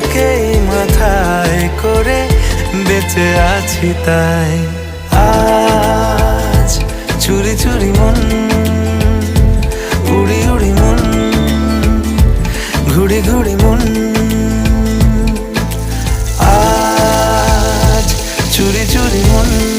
তোকেই মাথায় করে বেঁচে আছি তাই। আজ চুরি চুরি মন, উড়ি উড়ি মন, ঘুড়ি ঘুড়ি মন। আজ চুরি চুরি মন।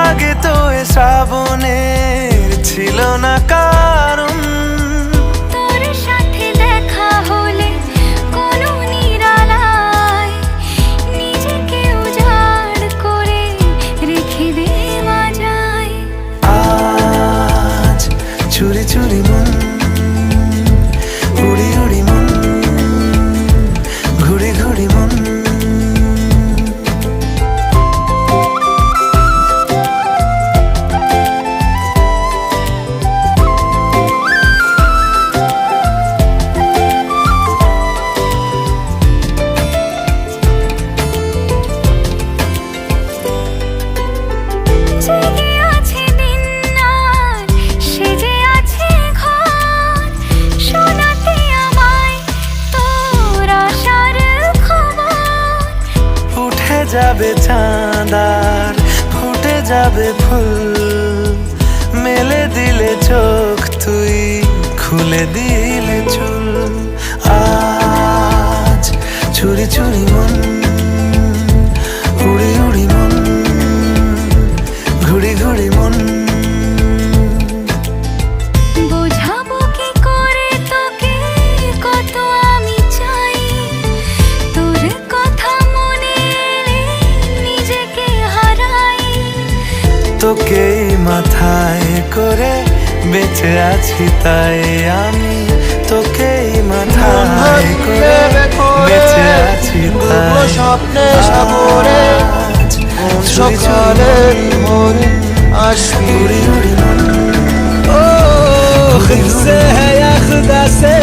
আগে তো এ শ্রাবণের ছিল না কারণ। তোর সাথে দেখা হলে কোনো নিরালায় নিজেকে উজাড় করে রেখে যায় আজ চুরি চুরি যাবে চাঁদার, ফুটে যাবে ফুল। মেলে দিলে চোখ তুই, খুলে দিলে চুল। আজ চুরি চুরি মন তোকে মাথায় করে বেঁচে আছি তাই আমি তোকে মাথায় করে বেঁচে আছি স্বপ্নে সাগরে সকালে মরে আসবি ও সে হ্যাঁ খুদা সে